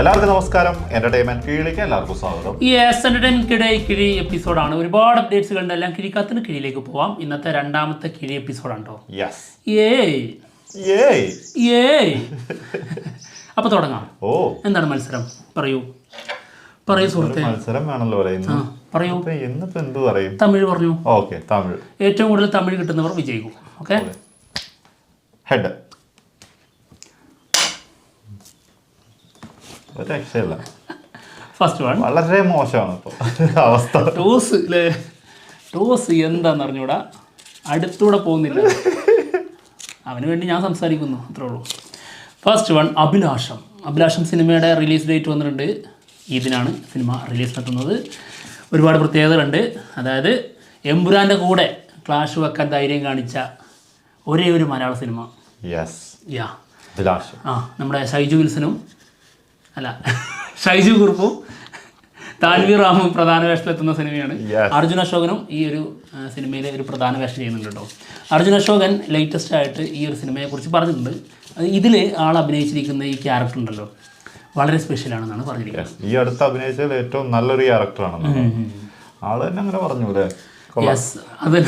എല്ലാവർക്കും നമസ്കാരം. എന്റർടൈൻമെന്റ് കീഴിലേക്ക് എല്ലാവർക്കും സ്വാഗതം. യെസ് എന്റർടൈൻമെന്റ് കിഴി എപ്പിസോഡാണ് ഒരുപാട് അപ്ഡേറ്റ്സുകളുണ്ട് എല്ലാം കിഴിക്കാത്തിന് കിഴിയിലേക്ക് പോവാം. ഇന്നത്തെ രണ്ടാമത്തെ കിഴി എപ്പിസോഡാണ് കേട്ടോ യെസ് ഏയ് ഏയ് ഏയ് അപ്പൊ തുടങ്ങാം. ഓ. എന്താണ് മത്സരം? പറയൂ. പറയൂ സുഹൃത്തെ. മത്സരം വേണല്ലോ പറയുന്നത് പറയൂ. എന്ത് പറയും? തമിഴ് പറഞ്ഞു. ഓക്കെ തമിഴ്. ഏറ്റവും കൂടുതൽ തമിഴ് കിട്ടുന്നവർ വിജയിക്കും. ഓക്കെ ഹെഡ് ഒരു രക്ഷയില്ല. ഫസ്റ്റ് വൺ വളരെ മോശമാണ് ഇപ്പോൾ അവസ്ഥ. ടോസ് അല്ലേ ടോസ് എന്താന്ന് അറിഞ്ഞൂടാ? അടുത്തൂടെ പോകുന്നില്ല. അവന് വേണ്ടി ഞാൻ സംസാരിക്കുന്നു അത്രേ ഉള്ളൂ. ഫസ്റ്റ് വൺ അഭിലാഷം. അഭിലാഷം സിനിമയുടെ റിലീസ് ഡേറ്റ് വന്നിട്ടുണ്ട്. ഇതിനാണ് സിനിമ റിലീസ് നടത്തുന്നത്. ഒരുപാട് പ്രത്യേകതകളുണ്ട്. അതായത് എമ്പുരാന്റെ കൂടെ ക്ലാഷ് വെക്കാൻ ധൈര്യം കാണിച്ച ഒരേ ഒരു മലയാള സിനിമ. യെസ് യാ അഭിലാഷം. ആ നമ്മുടെ ഷൈജു വിൽസനും അല്ല. ഷൈജു കുറുപ്പും താൻവീർ റാമും പ്രധാന വേഷത്തിലെത്തുന്ന സിനിമയാണ്. അർജുൻ അശോകനും ഈ ഒരു സിനിമയിലെ ഒരു പ്രധാന വേഷം ചെയ്യുന്നുണ്ട് കേട്ടോ. അർജുൻ അശോകൻ ലേറ്റസ്റ്റ് ആയിട്ട് ഈ ഒരു സിനിമയെ കുറിച്ച് പറഞ്ഞിട്ടുണ്ട്. ഇതിൽ ആൾ അഭിനയിച്ചിരിക്കുന്ന ഈ ക്യാരക്ടർ ഉണ്ടല്ലോ. വളരെ സ്പെഷ്യലാണെന്നാണ് പറഞ്ഞിരിക്കുന്നത്. ഈ അടുത്ത അഭിനയിച്ചതിൽ ഏറ്റവും നല്ലൊരു ക്യാരക്ടറാണ് ആൾ തന്നെ അങ്ങനെ പറഞ്ഞു അല്ലേ യെസ് അത്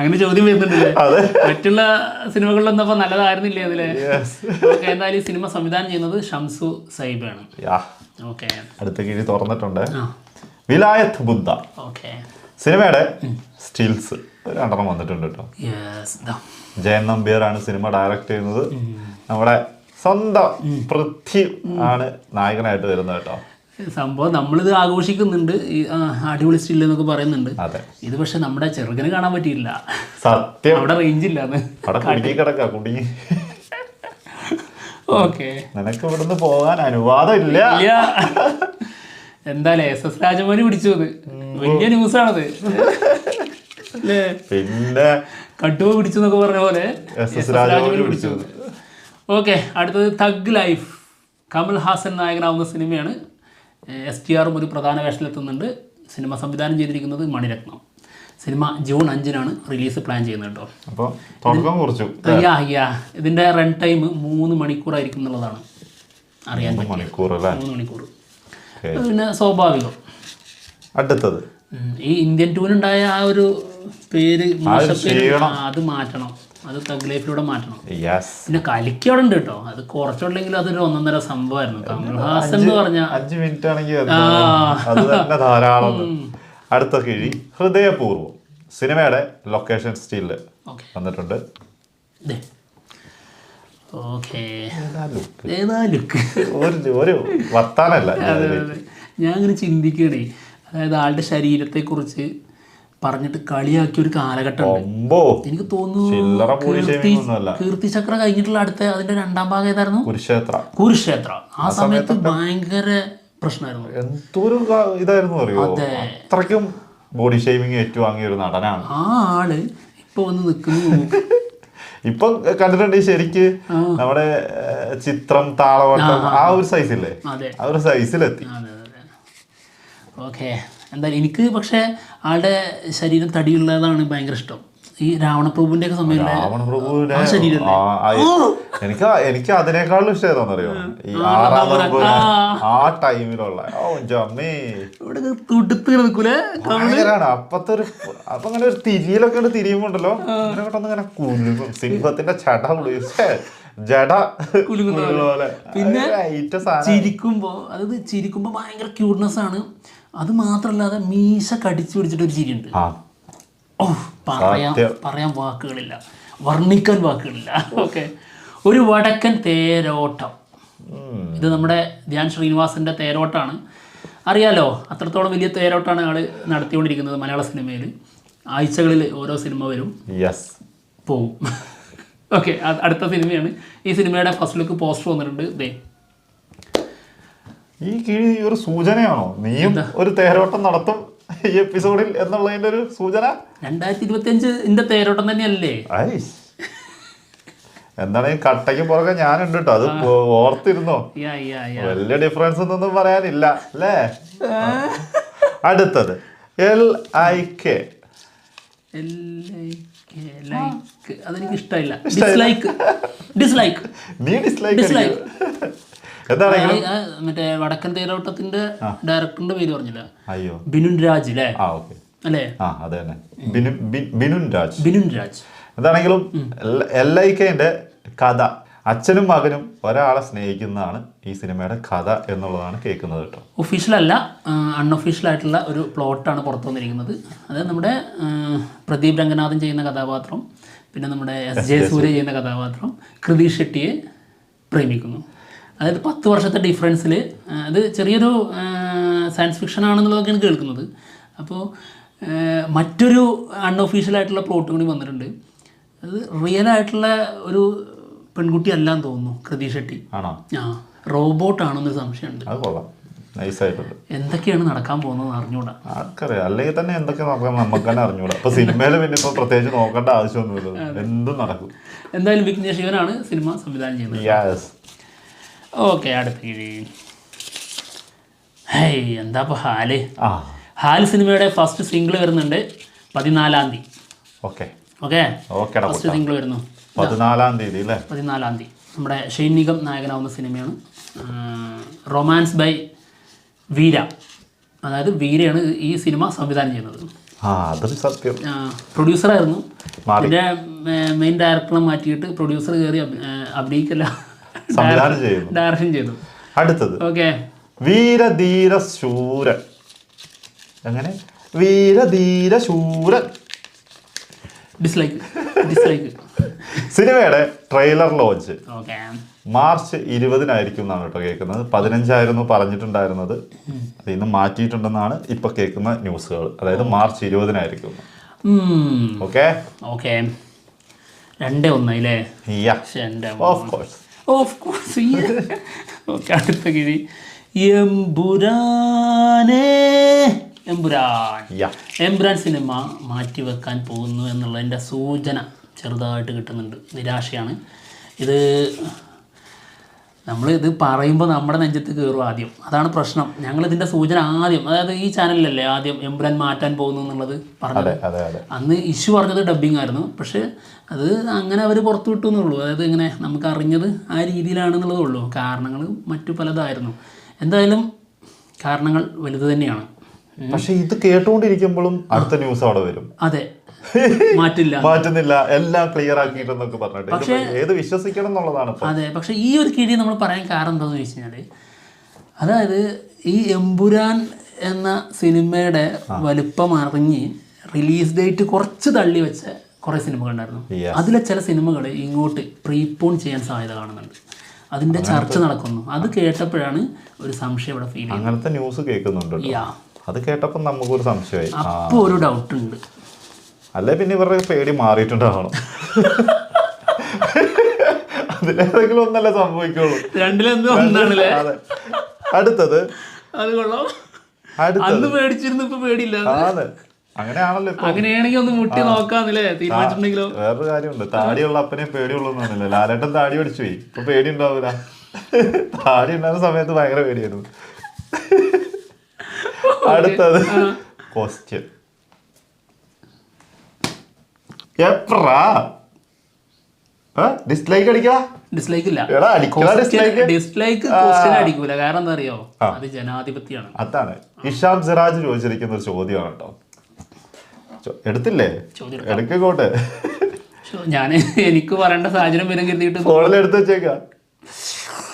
അങ്ങനെ ചോദ്യം വരുന്നുണ്ടല്ലേ അതെ. മറ്റുള്ള സിനിമകളിലൊന്നും അപ്പോൾ നല്ലതായിരുന്നില്ലേ അതിലെ? ഓക്കെ എന്തായാലും ഈ സിനിമ സംവിധാനം ചെയ്യുന്നത് ഷംസു സൈബാണ്. ഓക്കെ. അടുത്ത കീഴിൽ തുറന്നിട്ടുണ്ട്. വിലായത്ത് ബുദ്ധ. ഓക്കെ. സിനിമയുടെ സ്റ്റിൽസ് രണ്ടെണ്ണം വന്നിട്ടുണ്ട് കേട്ടോ. ജയൻ നമ്പ്യാർ ആണ് സിനിമ ഡയറക്റ്റ് ചെയ്യുന്നത്. നമ്മുടെ സ്വന്തം പൃഥ്വി ആണ് നായകനായിട്ട് വരുന്നത് കേട്ടോ. സംഭവം നമ്മളിത് ആഘോഷിക്കുന്നുണ്ട്. ഈ അടിപൊളി സ്റ്റിൽ എന്നൊക്കെ പറയുന്നുണ്ട്. ഇത് പക്ഷെ നമ്മുടെ ചെറുകന് കാണാൻ പറ്റിയില്ല സത്യം. അവിടെ റേഞ്ച് ഇല്ലാന്ന് കുടുങ്ങി ഓക്കെ. നിനക്ക് ഇവിടുന്ന് പോകാൻ അനുവാദം ഇല്ല. എന്തായാലും എസ് എസ് രാജമോനി പിടിച്ചു അത്. വലിയ ന്യൂസാണത് ആണത്. പിന്നെ? കട്ടുവ പിടിച്ചു എന്നൊക്കെ പറഞ്ഞ പോലെ എസ് എസ് രാജമൗലി പിടിച്ചു. ഓക്കെ അടുത്തത് തഗ് ലൈഫ് കമൽ ഹാസൻ നായകനാവുന്ന സിനിമയാണ്. എസ് ടി ആറും ഒരു പ്രധാന വേഷത്തിലെത്തുന്നുണ്ട്. സിനിമ സംവിധാനം ചെയ്തിരിക്കുന്നത് മണിരത്നം. സിനിമ ജൂൺ അഞ്ചിനാണ് റിലീസ് പ്ലാൻ ചെയ്യുന്നത് കേട്ടോ. അപ്പോൾ യാ യാ ഇതിന്റെ റൺ ടൈം മൂന്ന് മണിക്കൂറായിരിക്കും എന്നുള്ളതാണ് അറിയാൻ മണിക്കൂർ മൂന്ന് മണിക്കൂർ. പിന്നെ സ്വാഭാവികം. അടുത്തത്. ഈ ഇന്ത്യൻ ടൂനുണ്ടായ ആ ഒരു പേര് അത് മാറ്റണം. അത് തഗ് ലൈഫിലൂടെ മാറ്റണം. പിന്നെ കലിക്ക് അവിടെ ഉണ്ട് കേട്ടോ അത് കുറച്ചുണ്ടെങ്കിലും അതൊരു ഒന്നൊന്നര സംഭവമായിരുന്നു കമൽഹാസൻ എന്ന് പറഞ്ഞ അഞ്ചു മിനിറ്റ് ആണെങ്കിൽ ധാരാളം. അടുത്ത കിഴി ഹൃദയപൂർവം സിനിമയുടെ ലൊക്കേഷൻ സ്റ്റിൽ വന്നിട്ടുണ്ട്. ഒരു വർത്താനല്ല ഞാൻ അങ്ങനെ ചിന്തിക്കണേ. അതായത് ആളുടെ ശരീരത്തെക്കുറിച്ച് പറഞ്ഞിട്ട് കളിയാക്കിയ ഒരു കാലഘട്ടണ്ട് എനിക്ക് തോന്നുന്നു കീർത്തിചക്ര കഴിഞ്ഞിട്ടുള്ള അടുത്ത അതിന്റെ രണ്ടാം ഭാഗം ഏതായിരുന്നു? കുരുക്ഷേത്ര. കുരുക്ഷേത്ര. ആ സമയത്ത് ഭയങ്കര പ്രശ്നമായിരുന്നു. എന്തോ ക- ഇതായിരുന്നു അറിയോ? അത്രയ്ക്കും ബോഡി ഷേമിങ് ഏറ്റുവാങ്ങിയ ഒരു നടനാണ്. ആ ആൾ ഇപ്പൊ വന്ന് നിൽക്കുന്നു. ഇപ്പൊ കണ്ടിട്ടുണ്ട് ശരിക്ക് നമ്മുടെ ചിത്രം താളവട്ടം ആ ഒരു സൈസില്ലേ ആ ഒരു സൈസിലെത്തി ഓക്കെ. എന്തായാലും എനിക്ക് പക്ഷേ ആളുടെ ശരീരം തടിയുള്ളതാണ് ഭയങ്കര ഇഷ്ടം. ഈ രാവണപ്രഭുവിന്റെ ഒക്കെ സമയത്ത് രാവണ പ്രഭുവിനെ ആ ശരീരല്ലേ? ആ, ആ, എനിക്ക് എനിക്ക് അതിനേക്കാളും ഇഷ്ടം ഏതാണെന്നറിയോ? ഈ ആറാം ആ. ടൈമിലുള്ള. ഓ ജമ്മേ. ഇവിടെ തുടുത്ത് നിൽക്കൂലേ ഭയങ്കരാണ്. അപ്പത്തെ ഒരു അപ്പൊ അങ്ങനെ ഒരു തിരിയിലൊക്കെ തിരിയുമ്പോണ്ടല്ലോ അങ്ങനെ പെട്ടെന്ന് ഇങ്ങനെ കുലുങ്ങും സിംഹത്തിന്റെ ചട കുളിച്ചേ. ജട കുലുങ്ങുന്ന പോലെ. പിന്നെ ചിരിക്കുമ്പോ അതായത് ചിരിക്കുമ്പോ ഭയങ്കര ക്യൂട്ട്നെസ് ആണ്. അത് മാത്രമല്ലാതെ മീശ കടിച്ചു പിടിച്ചിട്ട് ഒരു ചിരിയുണ്ട്. ഓ പറയാൻ പറയാൻ വാക്കുകളില്ല. വർണിക്കാൻ വാക്കുകളില്ല. ഓക്കെ ഒരു വടക്കൻ തേരോട്ടം. ഇത് നമ്മുടെ ധ്യാൻ ശ്രീനിവാസന്റെ തേരോട്ടാണ്. അറിയാലോ അത്രത്തോളം വലിയ തേരോട്ടാണ് ആൾ നടത്തിക്കൊണ്ടിരിക്കുന്നത് മലയാള സിനിമയിൽ ആഴ്ചകളിൽ ഓരോ സിനിമ വരും. പോവും. ഓക്കെ അടുത്ത സിനിമയാണ്. ഈ സിനിമയുടെ ഫസ്റ്റ് ലുക്ക് പോസ്റ്റർ വന്നിട്ടുണ്ട്. ദേ ഈ കീഴ് ഒരു സൂചനയാണോ? നീയും ഒരു തേരോട്ടം നടത്തും ഈ എപ്പിസോഡിൽ എന്നുള്ളതിന്റെ ഒരു സൂചന? രണ്ടായിരത്തി ഇരുപത്തിയഞ്ച് ഇന്റെ തേരോട്ടം തന്നെയല്ലേ? എന്താണ് ഈ കട്ടയ്ക്ക് പുറകെ ഞാനുണ്ട് കേട്ടോ അത് ഓർത്തിരുന്നോ? വലിയ ഡിഫറൻസ് ഒന്നും പറയാനില്ല അല്ലേ? അടുത്തത്. എൽ ഐ കെ ലൈക്ക് അതെനിക്ക് ഇഷ്ടമില്ല. ഡിസ്ലൈക്ക് ഡിസ്ലൈക്ക് നീ ഡിസ്ലൈക്ക് ഡിസ്ലൈക്ക് എന്താണെങ്കിലും? മറ്റേ വടക്കൻ തേരോട്ടത്തിന്റെ ഡയറക്ടറിന്റെ പേര് പറഞ്ഞില്ല? അയ്യോ. ബിനുൻ രാജ് അല്ലേ ആ ഓക്കെ. അല്ലേ? ആ അതെ തന്നെ. ബിനുൻ രാജ്. ബിനുൻ രാജ്. എന്താണെങ്കിലും എൽ ഐ കെന്റെ കഥ അച്ഛനും മകനും ഒരാളെ സ്നേഹിക്കുന്നതാണ് ഈ സിനിമയുടെ കഥ എന്നുള്ളതാണ് കേൾക്കുന്നത് കേട്ടോ. ഒഫീഷ്യൽ അല്ല അൺഒഫീഷ്യൽ ആയിട്ടുള്ള ഒരു പ്ലോട്ടാണ് പുറത്തു വന്നിരിക്കുന്നത്. അത് നമ്മുടെ പ്രദീപ് രംഗനാഥൻ ചെയ്യുന്ന കഥാപാത്രം പിന്നെ നമ്മുടെ എസ് ജെ സൂര്യ ചെയ്യുന്ന കഥാപാത്രം കൃതി ഷെട്ടിയെ പ്രേമിക്കുന്നു. അതായത് പത്ത് വർഷത്തെ ഡിഫറൻസിൽ അത് ചെറിയൊരു സയൻസ് ഫിക്ഷൻ ആണെന്നുള്ളതൊക്കെയാണ് കേൾക്കുന്നത്. അപ്പോൾ മറ്റൊരു അൺഒഫീഷ്യലായിട്ടുള്ള പ്ലോട്ട് കൂടി വന്നിട്ടുണ്ട്. അത് റിയൽ ആയിട്ടുള്ള ഒരു പെൺകുട്ടി അല്ലാന്ന് തോന്നുന്നു കൃതി ഷെട്ടി. ആണോ? ആ റോബോട്ട് ആണെന്നൊരു സംശയമുണ്ട്. അത് കൊള്ളാം. നൈസായിട്ടുണ്ട് എന്തൊക്കെയാണ് നടക്കാൻ പോകുന്നത് അറിഞ്ഞൂടാ. ആർക്കറിയാം. അല്ലെങ്കിൽ തന്നെ എന്തൊക്കെ നമുക്ക് തന്നെ അറിഞ്ഞൂടാ. അപ്പൊ സിനിമയിൽ പിന്നെ ഇപ്പൊ പ്രത്യേകിച്ച് നോക്കേണ്ട ആവശ്യമൊന്നുമില്ല എന്തും നടക്കും. എന്തായാലും വിഘ്നേഷ് ശിവനാണ് സിനിമ സംവിധാനം ചെയ്യുന്നത്. ഓക്കെ അടുത്ത കിഴി. എന്താ ഇപ്പോൾ ഹാൽ? ഹാൽ സിനിമയുടെ ഫസ്റ്റ് സിംഗിൾ വരുന്നുണ്ട് പതിനാലാം തീയതി. Okay. Okay? Okay first single വരുന്നു. പതിനാലാം തീയതി അല്ലേ? പതിനാലാം തീയതി. നമ്മുടെ ഷൈനികം നായകനാവുന്ന സിനിമയാണ്. റൊമാൻസ് ബൈ വീര അതായത് വീരയാണ് ഈ സിനിമ സംവിധാനം ചെയ്യുന്നത്. സത്യം. പ്രൊഡ്യൂസറായിരുന്നു. പിന്നെ മെയിൻ ഡയറക്ടറെ മാറ്റിയിട്ട് പ്രൊഡ്യൂസർ കയറി അഭിനയിക്കല്ല. സംവിധാനം ചെയ്യുന്നു. ഡയറക്ഷൻ ചെയ്തു. അടുത്തത്. ഓക്കെ. വീരധീര ശൂരൻ അങ്ങനെ വീരധീര ശൂരൻ ഡിസ്ലൈക്ക് ഡിസ്ലൈക്ക് സിനിമയുടെ ട്രെയിലർ ലോഞ്ച്. മാർച്ച് ഇരുപതിനായിരിക്കും എന്നാണ് കേട്ടോ കേൾക്കുന്നത്. പതിനഞ്ചായിരുന്നു പറഞ്ഞിട്ടുണ്ടായിരുന്നത്. അത് ഇന്ന് മാറ്റിയിട്ടുണ്ടെന്നാണ് ഇപ്പൊ കേൾക്കുന്ന ന്യൂസുകൾ. അതായത് മാർച്ച് ഇരുപതിനായിരിക്കും. ഓക്കെ? ഓക്കെ. രണ്ടേ ഒന്നായില്ലേ? Of course of course okay അടുത്ത കിഴി. എംബുരാൻ യാ. എംബ്രാൻ സിനിമ മാറ്റിവെക്കാൻ പോകുന്നു എന്നുള്ളതിന്റെ സൂചന ചെറുതായിട്ട് കിട്ടുന്നുണ്ട്. നിരാശയാണ്. ഇത് നമ്മൾ ഇത് പറയുമ്പോൾ നമ്മുടെ നെഞ്ചത്ത് കയറും ആദ്യം. അതാണ് പ്രശ്നം. ഞങ്ങൾ ഇതിന്റെ സൂചന ആദ്യം. അതായത് ഈ ചാനലിലല്ലേ ആദ്യം എംബ്രാൻ മാറ്റാൻ പോകുന്നു എന്നുള്ളത് പറഞ്ഞത്? അന്ന് ഇഷ്യൂ പറഞ്ഞത് ഡബ്ബിംഗ് ആയിരുന്നു. പക്ഷേ അത് അങ്ങനെ അവർ പുറത്തു വിട്ടു എന്നുള്ളൂ. അതായത് ഇങ്ങനെ നമുക്ക് അറിഞ്ഞത് ആ രീതിയിലാണെന്നുള്ളതേ ഉള്ളൂ. കാരണങ്ങൾ മറ്റു പലതായിരുന്നു. എന്തായാലും കാരണങ്ങൾ വലുത് തന്നെയാണ്. പക്ഷെ ഇത് കേട്ടുകൊണ്ടിരിക്കുമ്പോഴും അടുത്ത ന്യൂസ് അവിടെ വരും. അതെ. മാറ്റില്ല. മാറ്റുന്നില്ല. എല്ലാം ക്ലിയർ ആക്കിയിട്ടെന്നൊക്കെ പറഞ്ഞിട്ട്. പക്ഷേ ഏത് വിശ്വസിക്കണം എന്നുള്ളതാണ് അതെ. പക്ഷെ ഈ ഒരു കിഴി നമ്മൾ പറയാൻ കാരണം എന്താണെന്ന് വെച്ച് കഴിഞ്ഞാൽ അതായത് ഈ എമ്പുരാൻ എന്ന സിനിമയുടെ വലുപ്പം അറിഞ്ഞ് റിലീസ് ഡേറ്റ് കുറച്ച് തള്ളി വെച്ച കുറേ സിനിമകൾ ഉണ്ടായിരുന്നു. അതിലെ ചില സിനിമകൾ ഇങ്ങോട്ട് പ്രീപോൺ ചെയ്യാൻ സാധ്യത കാണുന്നുണ്ട്. അതിന്റെ ചർച്ച നടക്കുന്നു. അത് കേട്ടപ്പോഴാണ് ഒരു സംശയം ഇവിടെ ഫീൽ അങ്ങനത്തെ ന്യൂസ് കേൾക്കുന്നുണ്ട് അത് കേട്ടപ്പോ നമുക്കൊരു സംശയമായി. അപ്പോൾ ഒരു ഡൗട്ട് ഉണ്ട്. അല്ലെ പിന്നെ ഇവരുടെ പേടി മാറിയിട്ടുണ്ടാവണം. അതിലേതെങ്കിലും ഒന്നല്ലേ സംഭവിക്കുള്ളൂ. രണ്ടിലെന്തോ ഒന്നാണല്ലേ? അടുത്തത്? അത് കൊള്ളാം. അന്ന് പേടിച്ചിരുന്നു ഇപ്പൊ പേടിയില്ല. അങ്ങനെയാണല്ലോ അങ്ങനെയാണെങ്കിൽ ഒന്ന് മുട്ടി നോക്കാന്നില്ലേ? തീരുമാനിച്ചിട്ടുണ്ടെങ്കിലോ? വേറൊരു കാര്യമുണ്ട്. താടിയുള്ള അപ്പനെ പേടിയുള്ളൂ ലാലേട്ടൻ താടി അടിച്ചു പോയി. ഇപ്പൊ പേടി ഉണ്ടാവൂല താടി ഉണ്ടാകുന്ന സമയത്ത് ഭയങ്കര പേടിയായിരുന്നു. അടുത്തത് ക്വസ്റ്റ്യൻ എപ്രാ? ഡിസ്ലൈക്ക് അടിക്കാ ഡിസ്ലൈക്ക് ഇല്ല. ഡിസ്ലൈക്ക് ക്വസ്റ്റ്യൻ അടിക്കൂല. കാരണം എന്താ അറിയോ? അത് ജനാധിപത്യമാണ്. അതാണ്. ഇഷാം സിറാജ് ചോദിച്ചിരിക്കുന്ന ഒരു ചോദ്യമാണ് കേട്ടോ എടുത്തില്ലേ? എടുക്കോട്ടെ ഞാൻ എനിക്ക് പറയേണ്ട സാഹചര്യം വരും കരുതിയിട്ട്. ഫോണിൽ എടുത്ത് വെച്ചേക്ക.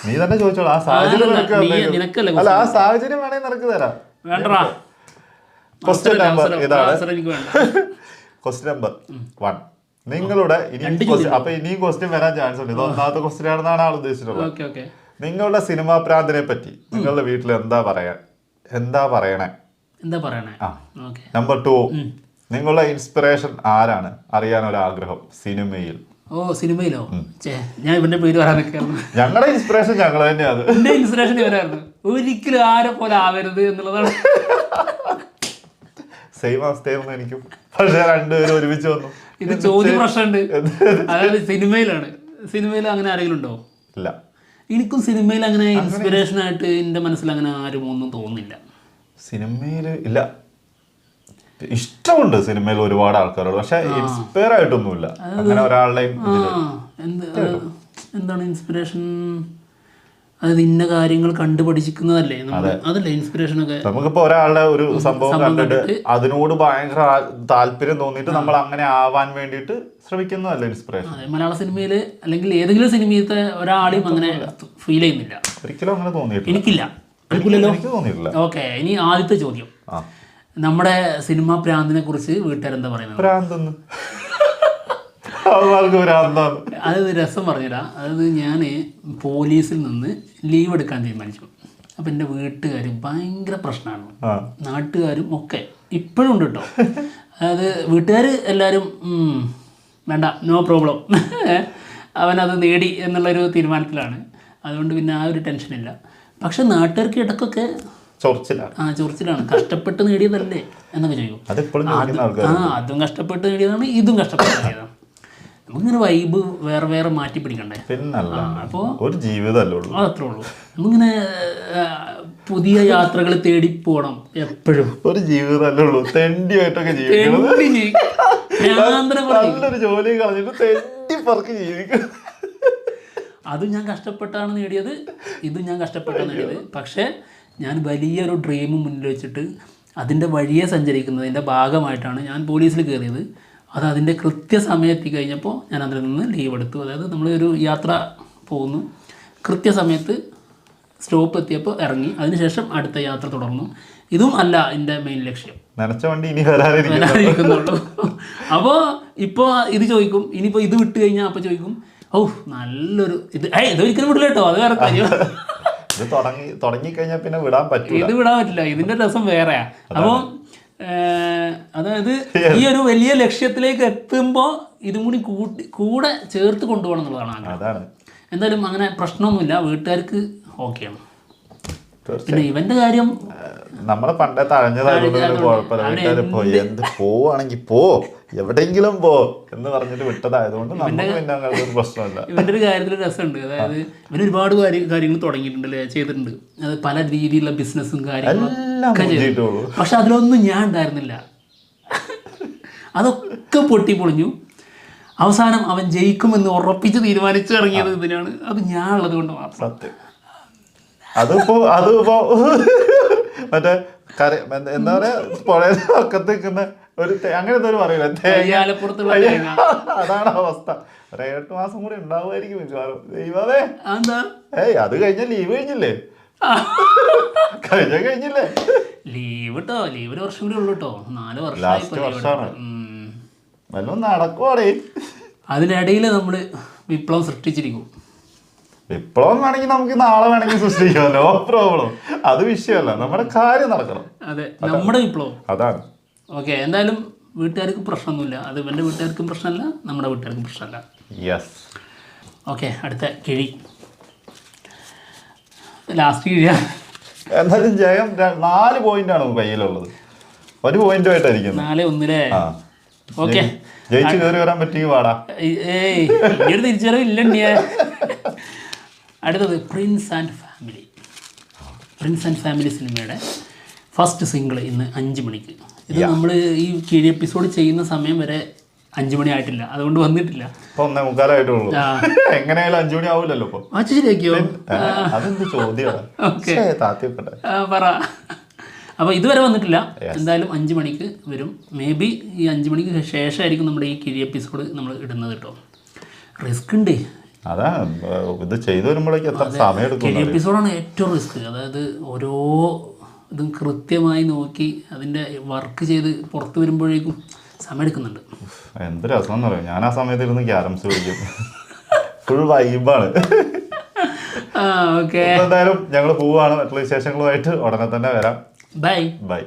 നീ തന്നെ ചോദിച്ചോളൂ. ആ സാഹചര്യം. അല്ല ആ സാഹചര്യം വേണേ നിനക്ക് തരാം. വേണ്ടടാ. ക്വസ്റ്റ്യൻ നമ്പർ ഇതാണ്. ക്വസ്റ്റ്യൻ നമ്പർ വൺ നിങ്ങളുടെ ഇനി അപ്പൊ ഇനിയും ക്വസ്റ്റ്യൻ വരാൻ ചാൻസ് ഉണ്ട്. ഇത് ഒന്നാമത്തെ ക്വസ്റ്റ്യൻ ആണെന്നാണ് ആൾ ഉദ്ദേശിച്ചിട്ടുള്ളത്. നിങ്ങളുടെ സിനിമാ പ്രാന്തിനെ പറ്റി നിങ്ങളുടെ വീട്ടിൽ എന്താ പറയാ എന്താ പറയണേ? എന്താ പറയണേ? നമ്പർ ടു നിങ്ങളുടെ ഇൻസ്പിറേഷൻ ആരാണ്? അറിയാൻ ആഗ്രഹം സിനിമയിൽ. ഓ സിനിമയിലോ? ഞാൻ ഇവന്റെ പേര് പറയാനൊക്കെ ഞങ്ങളുടെ ഇൻസ്പിറേഷൻ ഞങ്ങൾ തന്നെയാണ് എന്റെ ഇൻസ്പിറേഷൻ ഇവരായിരുന്നു. ഒരിക്കലും ആരെ പോലെ ആവരുത് എന്നുള്ളതാണ്. സെയിം അവസ്ഥയായിരുന്നു എനിക്കും. പക്ഷേ രണ്ടുപേരും ഒരുമിച്ച് വന്നു. ഇത് ചോദ്യ പ്രശ്നമുണ്ട്. അതായത് സിനിമയിലാണ്. സിനിമയിൽ അങ്ങനെ ആരെങ്കിലും ഉണ്ടോ? ഇല്ല. എനിക്കും സിനിമയിൽ അങ്ങനെ ഇൻസ്പിറേഷൻ ആയിട്ട് എന്റെ മനസ്സിൽ അങ്ങനെ ആരും ഒന്നും തോന്നുന്നില്ല. സിനിമയിൽ ഇല്ല. ഇഷ്ടമുണ്ട് സിനിമയിൽ ഒരുപാട് ആൾക്കാരോട് പക്ഷെ ഇൻസ്പയർ ആയിട്ടൊന്നുമില്ല. അങ്ങനെ ഒരാളുടെയും എന്താണ് ഇൻസ്പിറേഷൻ അതായത് ഇന്ന കാര്യങ്ങൾ കണ്ടുപഠിക്കുന്നതല്ലേ? അതല്ലേ അതല്ലേ ഇൻസ്പിറേഷനൊക്കെ നമുക്കിപ്പോ ഒരാളുടെ ഒരു സംഭവം കണ്ടിട്ട് അതിനോട് ഭയങ്കര താല്പര്യം തോന്നിയിട്ട് നമ്മൾ അങ്ങനെ ആവാൻ വേണ്ടിയിട്ട് ശ്രമിക്കുന്നതല്ലേ ഇൻസ്പിറേഷൻ മലയാള സിനിമയിൽ അല്ലെങ്കിൽ ഏതെങ്കിലും സിനിമയിലത്തെ ഒരാളെയും അങ്ങനെ ഫീൽ ചെയ്യുന്നില്ല. ഒരിക്കലും അങ്ങനെ തോന്നിയിട്ടില്ല. എനിക്കില്ല. എനിക്ക് തോന്നിയിട്ടില്ല. ഓക്കെ ഇനി ആദ്യത്തെ ചോദ്യം. നമ്മുടെ സിനിമ പ്രാന്തിനെ കുറിച്ച് വീട്ടുകാരെന്താ പറയുന്നത് പ്രാന്തെന്ന്. അത് രസം പറഞ്ഞുതരാം അതായത് ഞാൻ പോലീസിൽ നിന്ന് ലീവ് എടുക്കാൻ തീരുമാനിച്ചു. അപ്പം എന്റെ വീട്ടുകാർ ഭയങ്കര പ്രശ്നമാണ് നാട്ടുകാരും ഒക്കെ ഇപ്പോഴും ഉണ്ട് കേട്ടോ അതായത് വീട്ടുകാർ എല്ലാവരും വേണ്ട നോ പ്രോബ്ലം അവനത് നേടി എന്നുള്ളൊരു തീരുമാനത്തിലാണ്. അതുകൊണ്ട് പിന്നെ ആ ഒരു ടെൻഷനില്ല. പക്ഷെ നാട്ടുകാർക്ക് ഇടയ്ക്കൊക്കെ ചൊറിച്ചിലാണ്. ചൊറിച്ചിലാണ്. കഷ്ടപ്പെട്ട് നേടിയതല്ലേ എന്നൊക്കെ ചോദിക്കും. ആ അതും കഷ്ടപ്പെട്ട് നേടിയതാണ് ഇതും കഷ്ടപ്പെട്ട് നേടിയതാണ്. നമുക്കിങ്ങനെ വൈബ് വേറെ വേറെ മാറ്റി പിടിക്കണ്ടേ? പിന്നല്ല അപ്പോൾ ഒരു ജീവിതമല്ലേ ഉള്ളൂ. അതത്രേ ഉള്ളൂ. നമുക്കിങ്ങനെ പുതിയ യാത്രകൾ തേടി പോകണം എപ്പോഴും. ഒരു ജീവിതമല്ലേ ഉള്ളൂ. തെണ്ടിയായിട്ടൊക്കെ ജീവിക്കണം ജോലി കളഞ്ഞിട്ട് തെണ്ടി പറക്കി ജീവിക്കണം അതും ഞാൻ കഷ്ടപ്പെട്ടാണ് നേടിയത് ഇതും ഞാൻ കഷ്ടപ്പെട്ടാണ് നേടിയത്. പക്ഷേ ഞാൻ വലിയൊരു ഡ്രീം മുന്നിൽ വെച്ചിട്ട് അതിന്റെ വഴിയെ സഞ്ചരിക്കുന്നതിന്റെ ഭാഗമായിട്ടാണ് ഞാൻ പോലീസിൽ കയറിയത്. അത് അതിന്റെ കൃത്യസമയത്ത് കഴിഞ്ഞപ്പോൾ ഞാൻ അതിൽ നിന്ന് ലീവ് എടുത്തു. അതായത് നമ്മൾ ഒരു യാത്ര പോകുന്നു. കൃത്യസമയത്ത് സ്റ്റോപ്പ് എത്തിയപ്പോൾ ഇറങ്ങി. അതിനുശേഷം അടുത്ത യാത്ര തുടർന്നു. ഇതും അല്ല എന്റെ മെയിൻ ലക്ഷ്യം. നനച്ച വണ്ടി ഇനി വരാതിരിക്കുന്നുള്ളൂ. അപ്പോൾ ഇപ്പോൾ ഇത് ചോദിക്കും. ഇനിയിപ്പോൾ ഇത് വിട്ട് കഴിഞ്ഞാൽ അപ്പോൾ ചോദിക്കും ഓ നല്ലൊരു ഇത്. ഏയ് ഇതൊരിക്കലും വിടില്ല കേട്ടോ. അത് വേറെ കാര്യം. ഇത് തുടങ്ങി തുടങ്ങിക്കഴിഞ്ഞാൽ പിന്നെ വിടാൻ പറ്റില്ല ഇത് വിടാൻ പറ്റില്ല. ഇതിന്റെ രസം വേറെയാ. അപ്പം അതായത് ഈ ഒരു വലിയ ലക്ഷ്യത്തിലേക്ക് എത്തുമ്പോൾ ഇതും കൂടി കൂട്ടി കൂടെ ചേർത്ത് കൊണ്ടുപോകണം എന്നുള്ളതാണ് അതാണ്. എന്തായാലും അങ്ങനെ പ്രശ്നമൊന്നുമില്ല. വീട്ടുകാർക്ക് ഓക്കെയാണ്. പിന്നെ ഇവന്റെ കാര്യം നമ്മളെ പണ്ടേ തഴഞ്ഞതായതുകൊണ്ട് എന്ത് പോവാണെങ്കിൽ പോ. എവിടെങ്കിലും പോ എന്ന് പറഞ്ഞിട്ട് വിട്ടതായതുകൊണ്ട് നമുക്ക് പ്രശ്നമില്ല. ഇവന്റെ ഒരു കാര്യത്തിൽ രസമുണ്ട്. അതായത് ഇവൻ ഒരുപാട് കാര്യങ്ങൾ തുടങ്ങിയിട്ടുണ്ട് അല്ലെ? ചെയ്തിട്ടുണ്ട്. അത് പല രീതിയിലുള്ള ബിസിനസ്സും കാര്യങ്ങളും പക്ഷെ അതിലൊന്നും ഞാൻ ഉണ്ടായിരുന്നില്ല. അതൊക്കെ പൊട്ടി പൊളിഞ്ഞു അവസാനം അവൻ ജയിക്കുമെന്ന് ഉറപ്പിച്ച് തീരുമാനിച്ചു ഇറങ്ങിയത് ഇതിനാണ്. അത് ഞാൻ ഉള്ളത് കൊണ്ട് മാത്രം. സത്യം. അതിപ്പോ അതിപ്പോ മറ്റേ കര എന്ത- എന്താ പറയാ പുഴയുടെ പക്കത്ത് നിൽക്കുന്ന ഒരു അങ്ങനെ ഒരു പറയില്ല തേങ്ങ. അതാണ് അവസ്ഥ. ഒരു ഏഴെട്ട് മാസം കൂടി ഉണ്ടാവുമായിരിക്കും മിക്കവാറും. ദൈവമേ. എന്താ ഏയ് അത് കഴിഞ്ഞ ലീവ് കഴിഞ്ഞില്ലേ? കഴിഞ്ഞ കഴിഞ്ഞില്ലേ? ലീവ് കേട്ടോ ലീവ് ഒരു വർഷം കൂടി ഉള്ളു കേട്ടോ നാല് വർഷം. നടക്കുവാടേ. അതിനിടയിൽ നമ്മൾ വിപ്ലവം സൃഷ്ടിച്ചിരിക്കും. വിപ്ലവം വേണമെങ്കിൽ നമുക്ക് നാളെ വേണമെങ്കിൽ സൃഷ്ടിക്കാം. നോ പ്രോബ്ലം അത് വിഷയമല്ല. നമ്മുടെ കാര്യം നടക്കണം. അതെ നമ്മുടെ വിപ്ലവം. അതാണ്. ഓക്കെ എന്തായാലും വീട്ടുകാർക്ക് പ്രശ്നമൊന്നുമില്ല. അത് ഇവന്റെ വീട്ടുകാർക്കും പ്രശ്നമല്ല നമ്മുടെ വീട്ടുകാർക്കും പ്രശ്നമല്ല. യെസ് ഓക്കെ അടുത്ത കിഴി. ലാസ്റ്റ് കിഴിയ. എന്തായാലും ജയം നാല് പോയിന്റ് ആണ് കയ്യിലുള്ളത്. ഒരു പോയിന്റ് ആയിട്ടായിരിക്കും നാല് ഒന്നിലെ? ഓക്കെ ജയിച്ചു കയറി വരാൻ പറ്റിയ വാടാ. ഏയ് തിരിച്ചറിവ് ഉണ്ണിയെ അടുത്തത് prince and family prince and family സിനിമയുടെ ഫസ്റ്റ് സിംഗിൾ ഇന്ന് അഞ്ച് മണിക്ക്. ഇത് നമ്മൾ ഈ കീഴ് എപ്പിസോഡ് ചെയ്യുന്ന സമയം വരെ അഞ്ചു മണി ആയിട്ടില്ല. അതുകൊണ്ട് വന്നിട്ടില്ല. അപ്പൊ ഒന്നേ മുക്കാലായിട്ടുള്ളൂ. ആ. എങ്ങനെയായാലും അഞ്ചു മണി ആവില്ലല്ലോ ഇപ്പൊ. ശരിയാക്കിയോ അതെന്ത് ചോദ്യമാണ് പറ. അപ്പോൾ ഇതുവരെ വന്നിട്ടില്ല. എന്തായാലും അഞ്ച് മണിക്ക് വരും. മേ ബി ഈ അഞ്ച് മണിക്ക് ശേഷമായിരിക്കും നമ്മുടെ ഈ കിഴി എപ്പിസോഡ് നമ്മൾ ഇടുന്നത് കേട്ടോ റിസ്ക് ഉണ്ട്. അതാ ഇത് ചെയ്തു വരുമ്പോഴേക്ക് എത്ര സമയം എടുക്കും എപ്പിസോഡാണ് ഏറ്റവും റിസ്ക് അതായത് ഓരോ ഇതും കൃത്യമായി നോക്കി അതിന്റെ വർക്ക് ചെയ്ത് പുറത്ത് വരുമ്പോഴേക്കും സമയം എടുക്കുന്നുണ്ട്. എന്ത് രസം എന്ന് പറയും ഞാൻ ആ സമയത്ത് ഇരുന്ന് ക്യാരംസ് കളിക്കും ഫുൾ വൈബാണ് ഓക്കെ എന്തായാലും ഞങ്ങൾ പോവുകയാണ് മറ്റുള്ള വിശേഷങ്ങളുമായിട്ട് ഉടനെ തന്നെ വരാം. Bye bye